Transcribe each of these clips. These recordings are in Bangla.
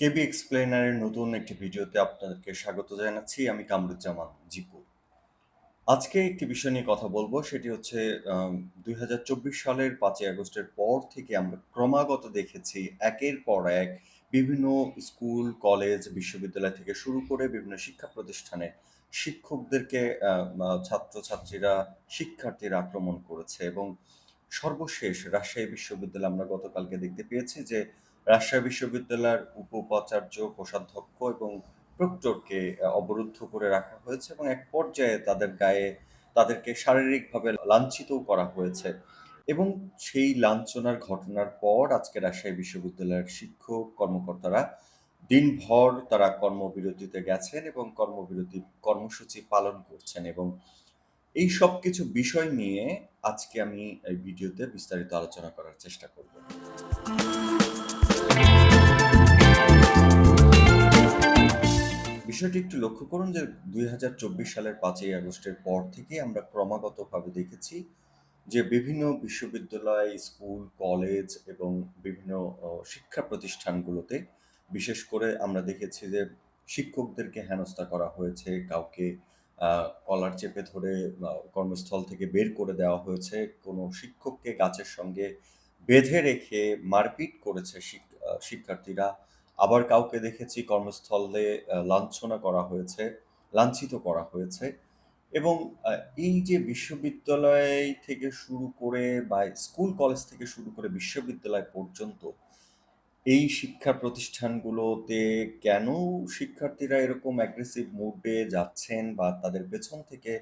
কেবি এক্সপ্লেনারের নতুন একটি ভিডিওতে আপনাদেরকে স্বাগত জানাচ্ছি। আমি কামরুজ্জামান, জিপু। আজকে একটি বিষয় নিয়ে কথা বলব, সেটি হচ্ছে দুই হাজার চব্বিশ সালের পাঁচই আগস্টের পর থেকে আমরা ক্রমাগত দেখেছি একের পর এক বিভিন্ন স্কুল, কলেজ, বিশ্ববিদ্যালয় থেকে শুরু করে বিভিন্ন শিক্ষা প্রতিষ্ঠানে শিক্ষকদেরকে ছাত্রছাত্রীরা, শিক্ষার্থীরা আক্রমণ করেছে এবং সর্বশেষ রাজশাহী বিশ্ববিদ্যালয়ে আমরা গতকালকে দেখতে পেয়েছি যে রাজশাহী বিশ্ববিদ্যালয়ের উপ-উপাচার্য কোষাধ্যক্ষ এবং প্রক্টরকে অবরুদ্ধ করে রাখা হয়েছে এবং এক পর্যায়ে তাদের গায়ে, তাদেরকে শারীরিকভাবে লাঞ্ছিতও করা হয়েছে। এবং সেই লাঞ্ছনার ঘটনার পর আজকে রাজশাহী বিশ্ববিদ্যালয়ের শিক্ষক, কর্মকর্তারা দিনভর তারা কর্মবিরতিতে গেছেন এবং কর্মবিরতি, কর্মসূচি পালন করছেন এবং এই সব কিছু বিষয় নিয়ে আজকে আমি এই ভিডিওতে বিস্তারিত আলোচনা করার চেষ্টা করব। বিষয়টি একটু লক্ষ্য করুন যে দুই হাজার চব্বিশ সালের পাঁচই আগস্টের পর থেকে আমরা ক্রমাগতভাবে দেখেছি যে বিভিন্ন বিশ্ববিদ্যালয়, স্কুল, কলেজ এবং বিভিন্ন শিক্ষা প্রতিষ্ঠানগুলোতে বিশেষ করে আমরা দেখেছি যে শিক্ষকদেরকে হেনস্থা করা হয়েছে, কাউকে কলার চেপে ধরে কর্মস্থল থেকে বের করে দেওয়া হয়েছে, কোনো শিক্ষককে গাছের সঙ্গে বেঁধে রেখে মারপিট করেছে শিক্ষার্থীরা। আবার কাউকে দেখেছি কর্মস্থলে লাঞ্ছনা করা হয়েছে, লাঞ্ছিত করা হয়েছে এবং এই যে বিশ্ববিদ্যালয় থেকে শুরু করে বা স্কুল কলেজ থেকে শুরু করে বিশ্ববিদ্যালয় পর্যন্ত এই শিক্ষা প্রতিষ্ঠানগুলোতে কেন শিক্ষার্থীরা এরকম অ্যাগ্রেসিভ মুডে যাচ্ছেন বা তাদের পেছন থেকে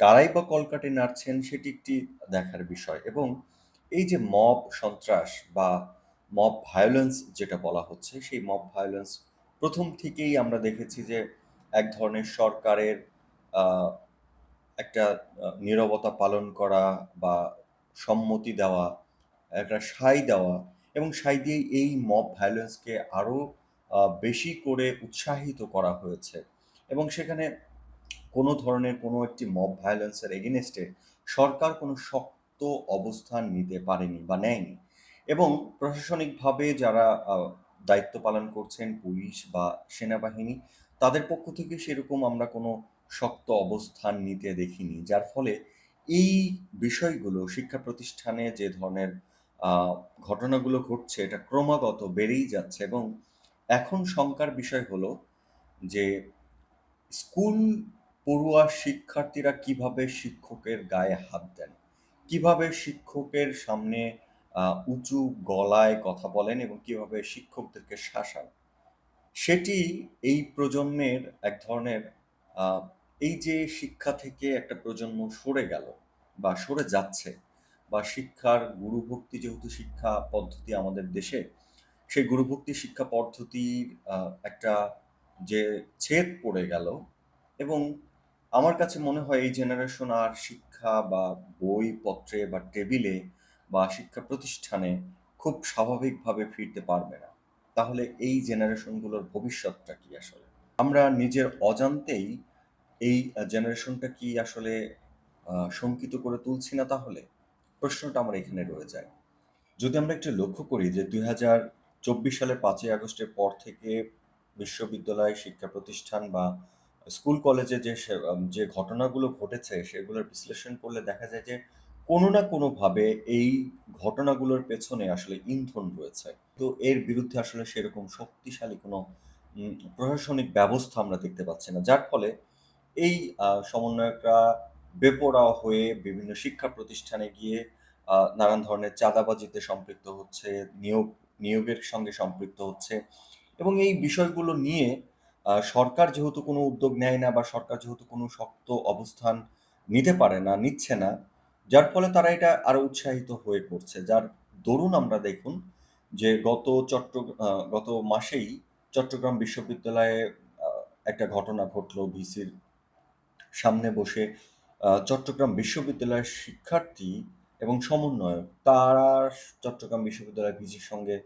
কারাই বা কলকাঠি নাড়ছেন সেটি একটি দেখার বিষয় এবং এই যে মব সন্ত্রাস বা মব ভায়োলেন্স যেটা বলা হচ্ছে সেই মব ভায়োলেন্স প্রথম থেকেই আমরা দেখেছি যে এক ধরনের সরকারের একটা নীরবতা পালন করা বা সম্মতি দেওয়া একটা সাই দেওয়া এবং সাই দিয়ে এই মব ভায়োলেন্সকে আরও আহ, বেশি করে উৎসাহিত করা হয়েছে এবং সেখানে কোনো ধরনের কোনো একটি মব ভায়োলেন্সের এগেনস্টে সরকার কোনো শক্ত অবস্থান নিতে পারেনি বা নেয়নি। এবং প্রশাসনিকভাবে যারা দায়িত্ব পালন করছেন পুলিশ বা সেনাবাহিনী, তাদের পক্ষ থেকে সেরকম আমরা কোনো শক্ত অবস্থান নিতে দেখিনি। যার ফলে এই বিষয়গুলো, শিক্ষা প্রতিষ্ঠানে যে ধরনের ঘটনাগুলো ঘটছে, এটা ক্রমাগত বেড়েই যাচ্ছে এবং এখন শঙ্কার বিষয় হলো যে স্কুল পড়ুয়া শিক্ষার্থীরা কীভাবে শিক্ষকের গায়ে হাত দেন? কীভাবে শিক্ষকের সামনে উঁচু গলায় কথা বলেন এবং কীভাবে শিক্ষকদেরকে শাসান। সেটি এই প্রজন্মের এক ধরনের এই যে শিক্ষা থেকে একটা প্রজন্ম সরে গেল বা সরে যাচ্ছে বা শিক্ষার গুরুভক্তি যেহেতু শিক্ষা পদ্ধতি আমাদের দেশে, সেই গুরুভক্তি শিক্ষা পদ্ধতির একটা যে ছেদ পড়ে গেল এবং আমার কাছে মনে হয় এই জেনারেশন আর শিক্ষা বা বইপত্রে বা টেবিলে বা শিক্ষা প্রতিষ্ঠানে খুব স্বাভাবিকভাবে ফিরতে পারবে না। তাহলে এই জেনারেশনগুলোর ভবিষ্যৎটা কি আসলে? আমরা নিজের অজান্তেই এই জেনারেশনটা কি আসলে শঙ্কিত করে তুলছি না তাহলে? প্রশ্নটা আমার এখানে রয়ে যায়। যদি আমরা একটু লক্ষ্য করি যে দুই হাজার চব্বিশ সালের পাঁচই আগস্টের পর থেকে বিশ্ববিদ্যালয়, শিক্ষা প্রতিষ্ঠান বা স্কুল কলেজে যে যে ঘটনাগুলো ঘটেছে, সেগুলোর বিশ্লেষণ করলে দেখা যায় যে কোনো না কোনোভাবে এই ঘটনাগুলোর পেছনে আসলে ইন্ধন রয়েছে। তো এর বিরুদ্ধে আসলে সেরকম শক্তিশালী কোনো প্রশাসনিক ব্যবস্থা আমরা দেখতে পাচ্ছি না। যার ফলে এই সমন্বয়করা বেপরোয়া হয়ে বিভিন্ন শিক্ষা প্রতিষ্ঠানে গিয়ে নানান ধরনের চাঁদাবাজিতে সম্পৃক্ত হচ্ছে, নিয়োগ, নিয়োগের সঙ্গে সম্পৃক্ত হচ্ছে এবং এই বিষয়গুলো নিয়ে সরকার যেহেতু কোনো উদ্যোগ নেয় না বা সরকার যেহেতু কোনো শক্ত অবস্থান নিতে পারে না, নিচ্ছে না যার ফলে তারা এটা আরও উৎসাহিত হয়ে পড়ছে। যার দরুন আমরা দেখুন যে গত চট্ট গত মাসেই চট্টগ্রাম বিশ্ববিদ্যালয়ে একটা ঘটনা ঘটলো ভিসির সামনে বসে। চট্টগ্রাম বিশ্ববিদ্যালয়ের শিক্ষার্থী এবং সমন্বয়ক, তারা চট্টগ্রাম বিশ্ববিদ্যালয়ের ভিসির সঙ্গে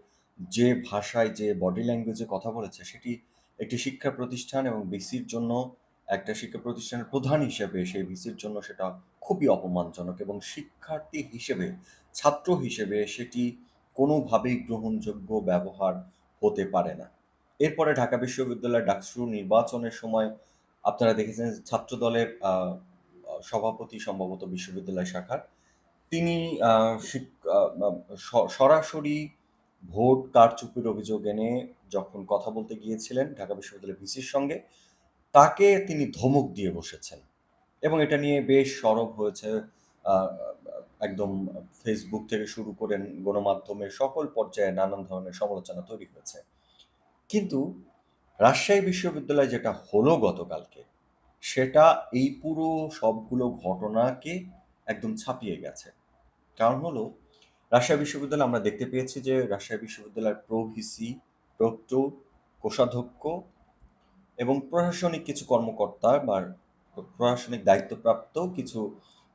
যে ভাষায়, যে বডি ল্যাঙ্গুয়েজে কথা বলেছে, সেটি একটি শিক্ষা প্রতিষ্ঠান এবং ভিসির জন্য একটা শিক্ষা প্রতিষ্ঠানের প্রধান হিসেবে সেই ভিসির জন্য সেটা খুবই অপমানজনক এবং শিক্ষার্থী হিসেবে ছাত্র হিসেবে সেটি কোনোভাবেই গ্রহণযোগ্য ব্যবহার হতে পারে না। এরপরে ঢাকা বিশ্ববিদ্যালয়ের ডাকসু নির্বাচনের সময় আপনারা দেখেছেন ছাত্রদলের আ আ সভাপতি সম্ভবত বিশ্ববিদ্যালয় শাখার, তিনি সরাসরি ভোট কারচুপির অভিযোগ এনে যখন কথা বলতে গিয়েছিলেন ঢাকা বিশ্ববিদ্যালয়ের ভিসির সঙ্গে, তাকে তিনি ধমক দিয়ে বসেছেন। এবং এটা নিয়ে বেশ সরব হয়েছে একদম ফেসবুক থেকে শুরু করে গণমাধ্যমে সকল পর্যায়ে নানান ধরনের সমালোচনা তৈরি হয়েছে। কিন্তু রাজশাহী বিশ্ববিদ্যালয়ে যেটা হলো গতকালকে, সেটা এই পুরো সবগুলো ঘটনাকে একদম ছাপিয়ে গেছে। কারণ হলো রাজশাহী বিশ্ববিদ্যালয়ে আমরা দেখতে পেয়েছি যে রাজশাহী বিশ্ববিদ্যালয়ের প্রো ভিসি, প্রক্টর, কোষাধ্যক্ষ এবং প্রশাসনিক কিছু কর্মকর্তা বা প্রশাসনিক দায়িত্বপ্রাপ্ত কিছু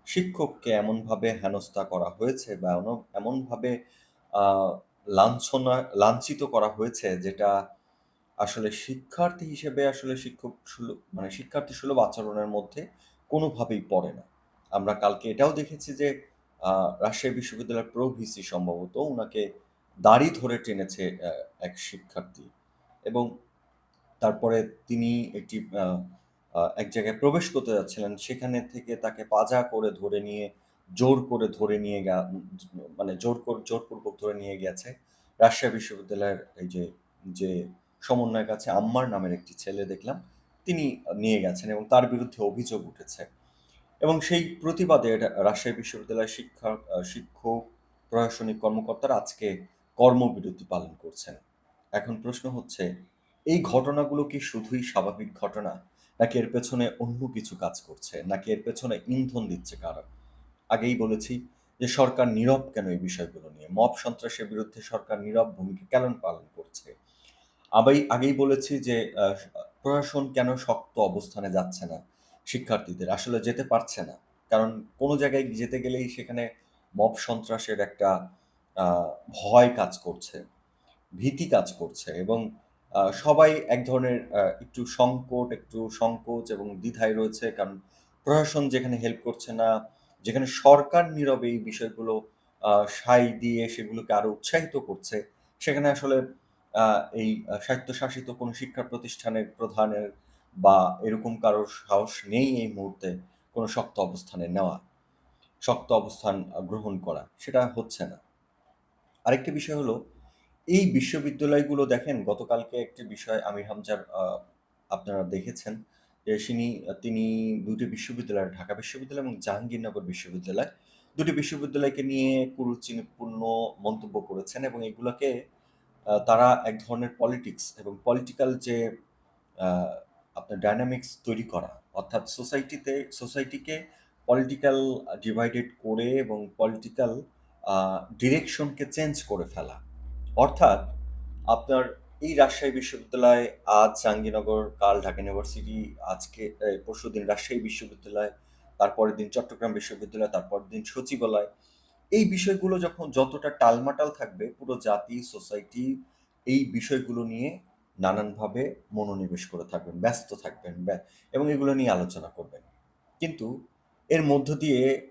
শিক্ষককে এমনভাবে হেনস্থা করা হয়েছে বা এন এমনভাবে লাঞ্ছনা, লাঞ্ছিত করা হয়েছে যেটা আসলে শিক্ষার্থী হিসেবে আসলে শিক্ষক সুলভ মানে শিক্ষার্থী সুলভ আচরণের মধ্যে কোনোভাবেই পড়ে না। আমরা কালকে এটাও দেখেছি যে রাজশাহী বিশ্ববিদ্যালয়ের প্রো ভিসি সম্ভবত উনাকে দাড়ি ধরে টেনেছে এক শিক্ষার্থী এবং তারপরে তিনি একটি এক জায়গায় প্রবেশ করতে যাচ্ছিলেন। সেখানে থেকে তাকে পাজা করে ধরে নিয়ে জোর করে ধরে নিয়ে গা মানে জোর কর জোরপূর্বক ধরে নিয়ে গেছে। রাজশাহী বিশ্ববিদ্যালয়ের এই যে, যে সমন্বয়ক আছে আম্মার নামের একটি ছেলে দেখলাম। তিনি নিয়ে গেছেন এবং তার বিরুদ্ধে অভিযোগ উঠেছে। এবং সেই প্রতিবাদে এটা রাজশাহী বিশ্ববিদ্যালয়ের শিক্ষা শিক্ষক, প্রশাসনিক কর্মকর্তারা আজকে কর্মবিরতি পালন করছেন। এখন প্রশ্ন হচ্ছে, এই ঘটনাগুলো কি শুধুই স্বাভাবিক ঘটনা? নাকি এর পেছনে অন্য কিছু কাজ করছে? নাকি এর পেছনে ইন্ধন দিচ্ছে কারা? আগেই বলেছি যে সরকার নীরব কেন এই বিষয়গুলো নিয়ে? মব সন্ত্রাসের বিরুদ্ধে সরকার নীরব ভূমিকা কেন পালন করছে? আবাই আগেই বলেছি যে প্রশাসন কেন শক্ত অবস্থানে যাচ্ছে না শিক্ষার্থীদের? আসলে যেতে পারছে না। কারণ কোনো জায়গায় যেতে গেলেই সেখানে মব সন্ত্রাসের একটা ভয় কাজ করছে, ভীতি কাজ করছে এবং সবাই এক ধরনের একটু সংকট, একটু সংকোচ এবং দ্বিধায় রয়েছে। কারণ প্রশাসন যেখানে হেল্প করছে না, যেখানে সরকার নীরবে এই বিষয়গুলো সায় দিয়ে সেগুলোকে আরও উৎসাহিত করছে, সেখানে আসলে এই স্বায়ত্তশাসিত কোনো শিক্ষা প্রতিষ্ঠানের প্রধানের বা এরকম কারোর সাহস নেই এই মুহূর্তে কোনো শক্ত অবস্থানে নেওয়া। শক্ত অবস্থান গ্রহণ করা। সেটা হচ্ছে না। আরেকটি বিষয় হলো, এই বিশ্ববিদ্যালয়গুলো দেখেন গতকালকে একটি বিষয় আমির হামজার আপনারা দেখেছেন যে সিনি তিনি দুটি বিশ্ববিদ্যালয়, ঢাকা বিশ্ববিদ্যালয় এবং জাহাঙ্গীরনগর বিশ্ববিদ্যালয়, দুটি বিশ্ববিদ্যালয়কে নিয়ে কুরুচিপূর্ণ মন্তব্য করেছেন এবং এগুলোকে তারা এক ধরনের পলিটিক্স এবং পলিটিক্যাল যে আপনার ডায়নামিক্স তৈরি করা। অর্থাৎ সোসাইটিতে সোসাইটিকে পলিটিক্যাল ডিভাইডেড করে এবং পলিটিক্যাল ডিরেকশনকে চেঞ্জ করে ফেলা। অর্থাৎ আপনার এই রাজশাহী বিশ্ববিদ্যালয়, আজ জাহাঙ্গীরনগর, কাল ঢাকা ইউনিভার্সিটি, আজকে এ পরশুদিন রাজশাহী বিশ্ববিদ্যালয়, তারপরের দিন চট্টগ্রাম বিশ্ববিদ্যালয়, তারপরের দিন সচিবালয়। এই বিষয়গুলো যখন যতটা টালমাটাল থাকবে পুরো জাতি, সোসাইটি এই বিষয়গুলো নিয়ে নানানভাবে মনোনিবেশ করে থাকবেন, ব্যস্ত থাকবেন এবং এগুলো নিয়ে আলোচনা করবেন। কিন্তু এর মধ্য দিয়ে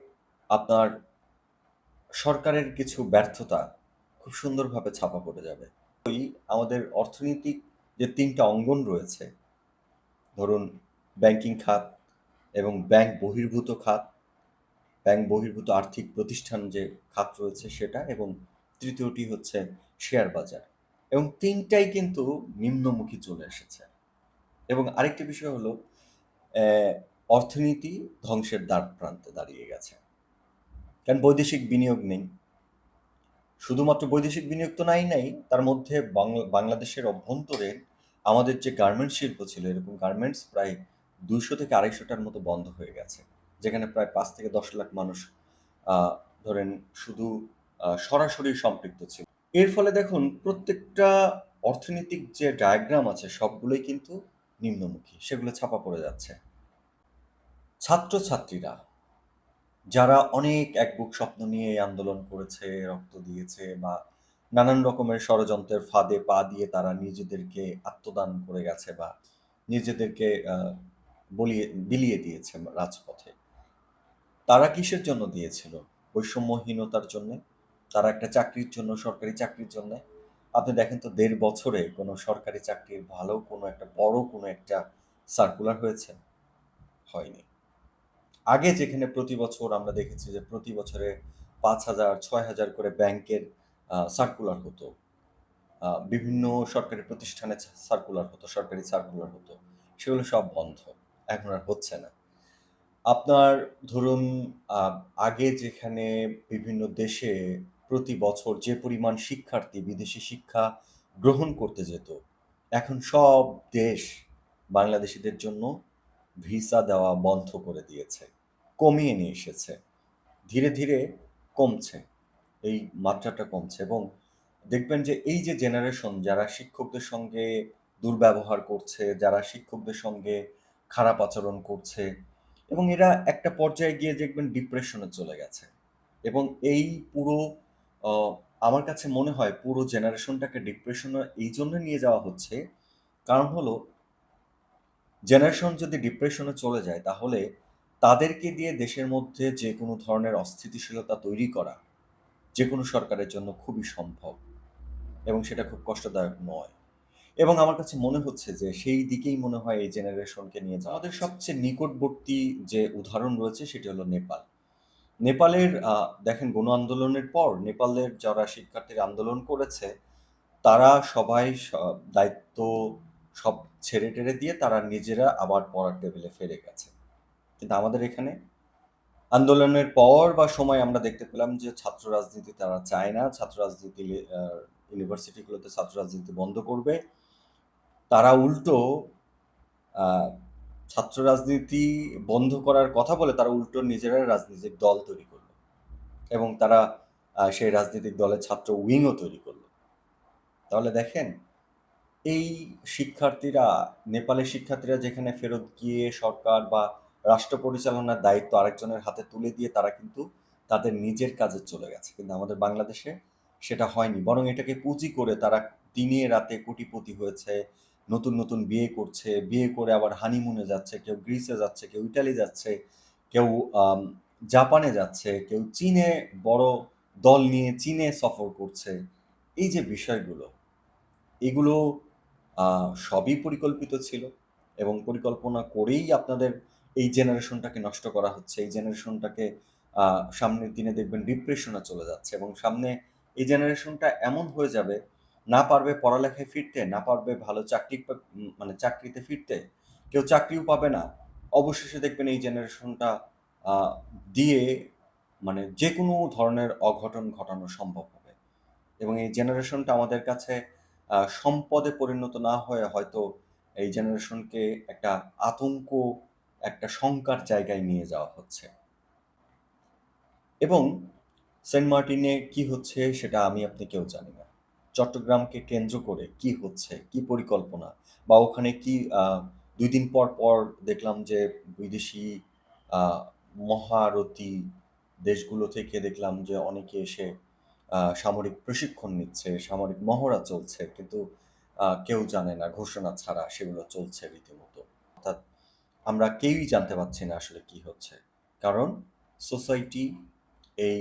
আপনার সরকারের কিছু ব্যর্থতা খুব সুন্দরভাবে ছাপা পড়ে যাবে। ওই আমাদের অর্থনৈতিক যে তিনটা অঙ্গন রয়েছে, ধরুন ব্যাংকিং খাত এবং ব্যাংক বহির্ভূত খাত, ব্যাংক বহির্ভূত আর্থিক প্রতিষ্ঠান যে খাত রয়েছে সেটা এবং তৃতীয়টি হচ্ছে শেয়ার বাজার। এবং তিনটাই কিন্তু নিম্নমুখী চলে এসেছে। এবং আরেকটি বিষয় হলো অর্থনীতি ধ্বংসের দ্বার প্রান্তে দাঁড়িয়ে গেছে। কারণ বৈদেশিক বিনিয়োগ নেই। শুধুমাত্র বৈদেশিক বিনিয়োগ তো নাই, নাই। তার মধ্যে বাংলা বাংলাদেশের অভ্যন্তরে আমাদের যে গার্মেন্টস শিল্প ছিল, এরকম গার্মেন্টস প্রায় ২০০ থেকে আড়াইশোটার মতো বন্ধ হয়ে গেছে। যেখানে প্রায় পাঁচ থেকে ১০ লাখ মানুষ ধরেন শুধু সরাসরি সম্পৃক্ত ছিল। এর ফলে দেখুন প্রত্যেকটা অর্থনৈতিক যে ডায়াগ্রাম আছে সবগুলোই কিন্তু নিম্নমুখী। সেগুলো ছাপা পড়ে যাচ্ছে। ছাত্রছাত্রীরা যারা অনেক এক বুক স্বপ্ন নিয়ে এই আন্দোলন করেছে, রক্ত দিয়েছে বা নানান রকমের ষড়যন্ত্রের ফাঁদে পা দিয়ে তারা নিজেদেরকে আত্মদান করে গেছে বা নিজেদেরকে বলিয়ে বিলিয়ে দিয়েছে রাজপথে। তারা কিসের জন্য দিয়েছিল? বৈষম্যহীনতার জন্যে? তারা একটা চাকরির জন্য, সরকারি চাকরির জন্যে? আপনি দেখেন তো ১.৫ বছরে কোনো সরকারি চাকরির ভালো কোনো একটা বড় কোনো একটা সার্কুলার হয়েছে? হয়নি। আগে যেখানে প্রতি বছর আমরা দেখেছি যে প্রতি বছরে ৫,০০০, ৬,০০০ করে ব্যাংকের সার্কুলার হতো। বিভিন্ন সরকারি প্রতিষ্ঠানে সার্কুলার হতো, সরকারি সার্কুলার হতো। সেগুলো সব বন্ধ। এখন আর হচ্ছে না। আপনার ধরুন আগে যেখানে বিভিন্ন দেশে প্রতি বছর যে পরিমাণ শিক্ষার্থী বিদেশি শিক্ষা গ্রহণ করতে যেত, এখন সব দেশ বাংলাদেশিদের জন্য ভিসা দেওয়া বন্ধ করে দিয়েছে। কমিয়ে নিয়ে এসেছে। ধীরে, ধীরে কমছে। এই মাত্রাটা কমছে এবং দেখবেন যে এই যে জেনারেশন যারা শিক্ষকদের সঙ্গে দুর্ব্যবহার করছে, যারা শিক্ষকদের সঙ্গে খারাপ আচরণ করছে এবং এরা একটা পর্যায়ে গিয়ে দেখবেন ডিপ্রেশনে চলে গেছে। এবং এই পুরো আমার কাছে মনে হয় পুরো জেনারেশনটাকে ডিপ্রেশনে এই জন্য নিয়ে যাওয়া হচ্ছে, কারণ হলো জেনারেশন যদি ডিপ্রেশনে চলে যায় তাহলে তাদেরকে দিয়ে দেশের মধ্যে যে কোনো ধরনের অস্থিতিশীলতা তৈরি করা যেকোনো সরকারের জন্য খুবই সম্ভব এবং সেটা খুব কষ্টদায়ক নয়। এবং আমার কাছে মনে হচ্ছে যে সেই দিকেই মনে হয় এই জেনারেশনকে নিয়ে যাওয়া আমাদের সবচেয়ে নিকটবর্তী যে উদাহরণ রয়েছে সেটি হলো নেপাল। নেপালের দেখেন গণ আন্দোলনের পর নেপালের যারা শিক্ষার্থীরা আন্দোলন করেছে, তারা সবাই দায়িত্ব সব ছেড়ে-টেড়ে দিয়ে তারা নিজেরা আবার পড়ার টেবিলে ফিরে গেছে। কিন্তু আমাদের এখানে আন্দোলনের পর বা সময় আমরা দেখতে পেলাম যে ছাত্র রাজনীতি তারা চায় না। ছাত্র রাজনীতি ইউনিভার্সিটিগুলোতে ছাত্র রাজনীতি বন্ধ করবে। তারা উল্টো ছাত্র রাজনীতি বন্ধ করার কথা বলে তারা উল্টো নিজেরাই রাজনৈতিক দল তৈরি করল। এবং তারা সেই রাজনৈতিক দলের ছাত্র উইংও তৈরি করল। তাহলে দেখেন, এই শিক্ষার্থীরা নেপালের শিক্ষার্থীরা যেখানে ফেরত গিয়ে সরকার বা রাষ্ট্র পরিচালনার দায়িত্ব আরেকজনের হাতে তুলে দিয়ে তারা কিন্তু তাদের নিজের কাজে চলে গেছে। কিন্তু আমাদের বাংলাদেশে সেটা হয়নি। বরং এটাকে পুঁজি করে তারা দিনে রাতে কোটিপতি হয়েছে, নতুন, নতুন বিয়ে করছে, বিয়ে করে আবার হানিমুনে যাচ্ছে, কেউ গ্রিসে যাচ্ছে, কেউ ইটালি যাচ্ছে, কেউ জাপানে যাচ্ছে, কেউ চীনে বড় দল নিয়ে চীনে সফর করছে। এই যে বিষয়গুলো, এগুলো সবই পরিকল্পিত ছিল এবং পরিকল্পনা করেই আপনাদের এই জেনারেশনটাকে নষ্ট করা হচ্ছে। এই জেনারেশনটাকে সামনের দিনে দেখবেন ডিপ্রেশনে চলে যাচ্ছে এবং সামনে এই জেনারেশনটা এমন হয়ে যাবে, না পারবে পড়ালেখায় ফিরতে, না পারবে ভালো চাকরি মানে চাকরিতে ফিরতে, কেউ চাকরিও পাবে না। অবশেষে দেখবেন এই জেনারেশনটা দিয়ে মানে যেকোনো ধরনের অঘটন ঘটানো সম্ভব হবে। এবং এই জেনারেশনটা আমাদের কাছে সম্পদে পরিণত না হয়ে হয়তো এই জেনারেশনকে একটা আতঙ্ক, একটা শঙ্কার জায়গায় নিয়ে যাওয়া হচ্ছে। এবং সেন্ট মার্টিনে কি হচ্ছে সেটা আমি আপনি কেউ জানি না। চট্টগ্রামকে কেন্দ্র করে কি হচ্ছে, কি পরিকল্পনা বা ওখানে কি ২ দিন পর, পর দেখলাম যে বিদেশি মহারথী দেশগুলো থেকে দেখলাম যে অনেকে এসে সামরিক প্রশিক্ষণ নিচ্ছে, সামরিক মহড়া চলছে। কিন্তু কেউ জানে না ঘোষণা ছাড়া সেগুলো চলছে রীতিমতো। অর্থাৎ আমরা কেউই জানতে পারছি না আসলে কি হচ্ছে। কারণ সোসাইটি এই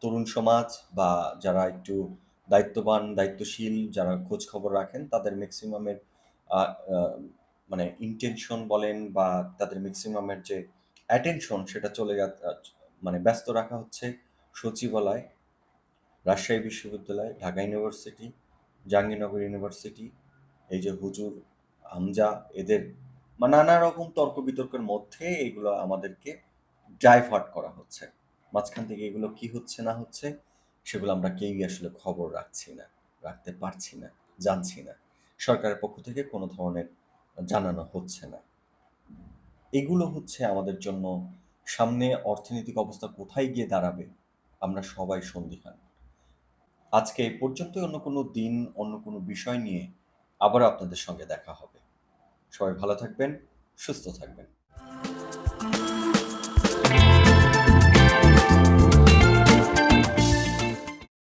তরুণ সমাজ বা যারা একটু দায়িত্ববান, দায়িত্বশীল যারা খোঁজখবর রাখেন তাদের আ মানে ইনটেনশন বলেন বা তাদের ম্যাক্সিমামের যে অ্যাটেনশন সেটা চলে যা মানে ব্যস্ত রাখা হচ্ছে সচিবালয়, রাজশাহী বিশ্ববিদ্যালয়, ঢাকা ইউনিভার্সিটি, জাহাঙ্গীরনগর ইউনিভার্সিটি, এই যে হুজুর, হামজা এদের নানা রকম তর্ক-বিতর্কের মধ্যে এগুলো আমাদেরকে ডাইভার্ট করা হচ্ছে। মাঝখান থেকে এগুলো কি হচ্ছে না হচ্ছে সেগুলো আমরা কেউই আসলে খবর রাখছি না, রাখতে পারছি না, জানছি না। সরকারের পক্ষ থেকে কোনো ধরনের জানানো হচ্ছে না। এগুলো হচ্ছে আমাদের জন্য সামনে অর্থনৈতিক অবস্থা কোথায় গিয়ে দাঁড়াবে আমরা সবাই সন্দিহান। আজকে এই পর্যন্তই অন্য কোনো দিন, অন্য কোনো বিষয় নিয়ে আবার আপনাদের সঙ্গে দেখা হবে। সবাই ভালো থাকবেন, সুস্থ থাকবেন।